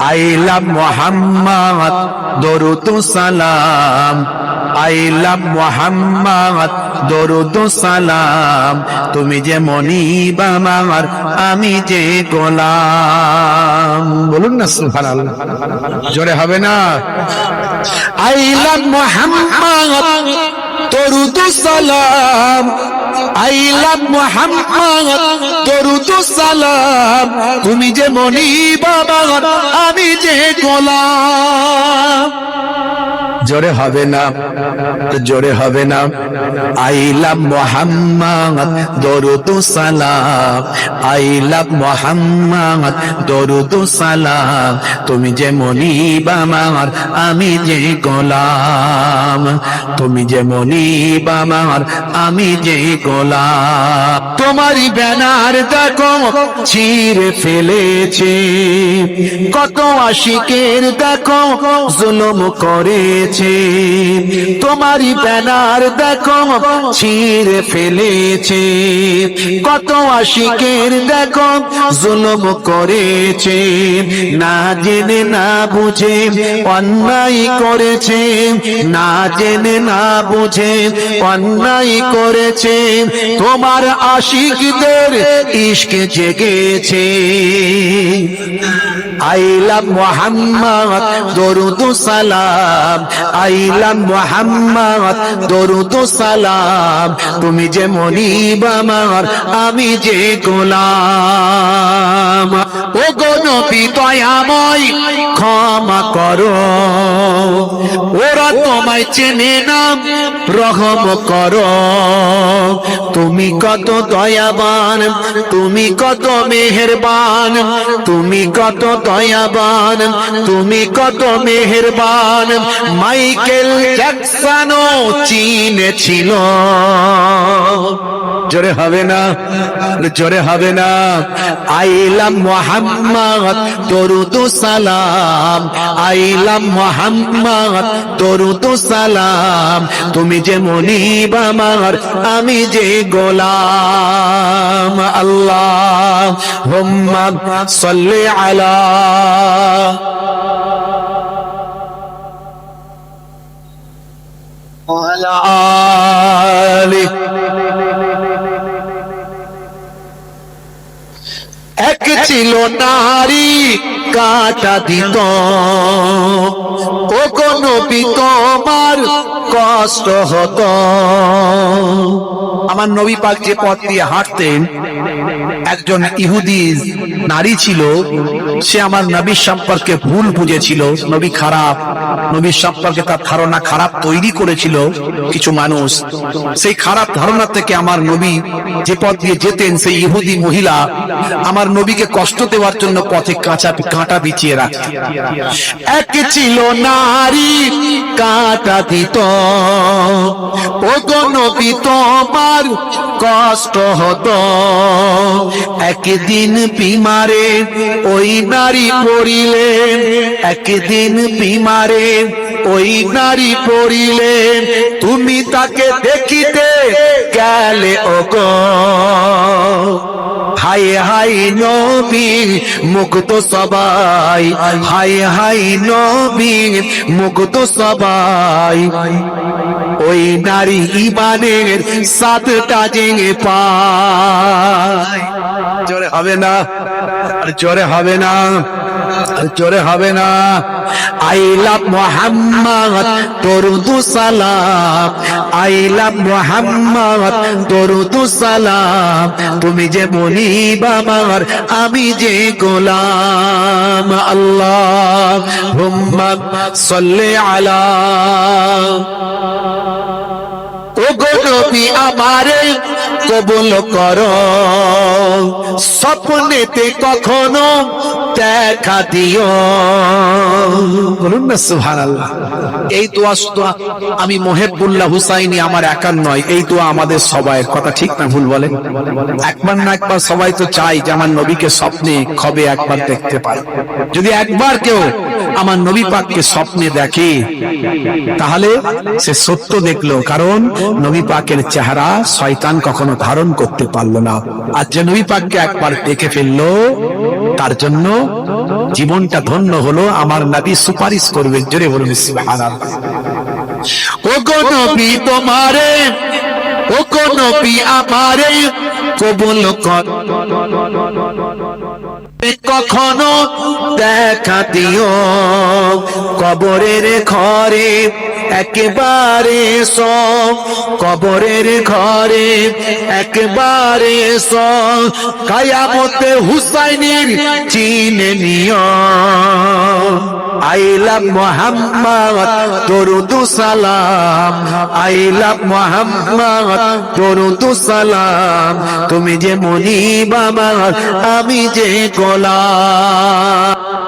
আইলাম মোহাম্মদ, দরুদ সালাম। আইলাম মোহাম্মদ, দরুদ সালাম। তুমি যে মনিব আমার, আমি যে গোলাম। বলুন না সুবহানাল্লাহ। জোরে হবে না? আইলাম মোহাম্মদ দরুদ সালাম। আইলাম মোহাম্মদ। তরুদু সালাম। তুমি যে মনি বাবা আমি যে গোলাম। জোরে হবে না, জোরে হবে না। আইলাম মোহাম্মদ, দরুদ সালাম। আইলাম মোহাম্মদ, দরুদ সালাম। তুমি যে মনিব আমার, আমি যে গোলাম। তুমি যে মনিব আমার, আমি যে গোলাম। তোমারই ব্যানার দেখো চিরে ফেলেছে। কত আশিকের দেখো, জুলুম করেছে। তোমারই ব্যানার দেখো, ছিঁড়ে ফেলেছে। কত আশিকের দেখো, জুলুম করেছে। না জেনে, না বুঝে অন্যায় করেছে। না জেনে, না বুঝে অন্যায় করেছে। তোমার আশিকদের ইশকে জেগেছে। আইলাম মোহাম্মদ, দরুদ সালাম। আইলাম মোহাম্মদ, দরুদ সালাম। তুমি যে মনিব আমার, আমি যে গোলাম। ও গো নবী দয়াময়, ক্ষমা করো। ওরা তোমায় চেনে না, রহম করো। তুমি কত দয়াবান, তুমি কত মেহেরবান, তুমি কত দয়াবান, তুমি কত মেহেরবান। মাইকেল জ্যাকসনও চিনেছিল জোরে হবে না, জোরে হবে না। আইলাম মোহাম্মদ, দরুদ সালাম। আইলাম মোহাম্মদ দরুদ সালাম তুমি যে মনিব আমার আমি যে গোলাম আল্লাহ হুম্মা সাল্লি আলা وعلى آله এক ছিল নারী কাটা দিত। ও কোন তোমার কষ্ট হতো। আমার নবী পাক যে পথ দিয়ে হাঁটতেন, একজন ইহুদি নারী ছিল, সে আমার নবীর সম্পর্কে ভুল বুঝেছিল, নবী খারাপ, নবীর সম্পর্কে তার ধারণা খারাপ তৈরি করেছিল কিছু মানুষ। সেই খারাপ ধারণা থেকে আমার নবী যে পথ দিয়ে যেতেন, সেই ইহুদি মহিলা আমার নবীকে কষ্ট দেওয়ার জন্য পথে কাঁচা কাঁটা বিছিয়ে রাখত। এক ছিল নারী, কাঁটা দিত। ও গো নবী তোমার কষ্ট হত। একদিন বিমারে ওই নারী পড়িলেন একদিন বিমারে ওই নারী পড়িলে তুমি তাকে দেখিতে গেলে ও হাই হাই নবী মুক্ত সবাই। হাই হাই নবী মুক্ত সবাই। ওই নারী ইমানের সাতটা জেঙে পায়। জোরে হবে না, আর জোরে হবে না। জোরে হবে না। আই লাভ মোহাম্মদ দরুদু সালাম। আই লাভ মোহাম্মদ দরুদু সালাম। তুমি যে মনিব আমার, আমি যে গোলাম। আল্লাহ হুম্মা সল্লে আলা নবী আমারে কবুল করো। স্বপ্নেতে কখনো দেখা দিও। বলুন না সুবহানাল্লাহ। এই দোয়া শুধু আমি মোহেবুল্লাহ হুসাইনি আমার একার নয় এই দোয়া আমাদের সবাইয়ের। কথা ঠিক না ভুল বলে একবার না একবার সবাই তো চাই যে আমার নবীকে স্বপ্নে কবে একবার দেখতে পায় যদি একবার কেউ আমার নবী পাককে স্বপ্নে দেখে তাহলে সে সত্য দেখল। কারণ নবী পাকের চেহারা শয়তান কখনো ধারণ করতে পারল না। আর যে নবী পাককে একবার দেখে ফেলল, তার জন্য জীবনটা ধন্য হলো আমার নবী সুপারিশ করবেন জোরে বলুন ও নবী তোমারে ও নবী আমারে, কবুল কর। কখনো দেখা দিও কবরের ঘরে। একেবারে সব কবরের ঘরে, একেবারে সব কায়ামতে হুসাইনের চিনে নিও আই লাভ মোহাম্মদ, দরুদু সালাম। আই লাভ মোহাম্মদ, দরুদু সালাম। তুমি যে মনি বাবা আমি যে গোলাম।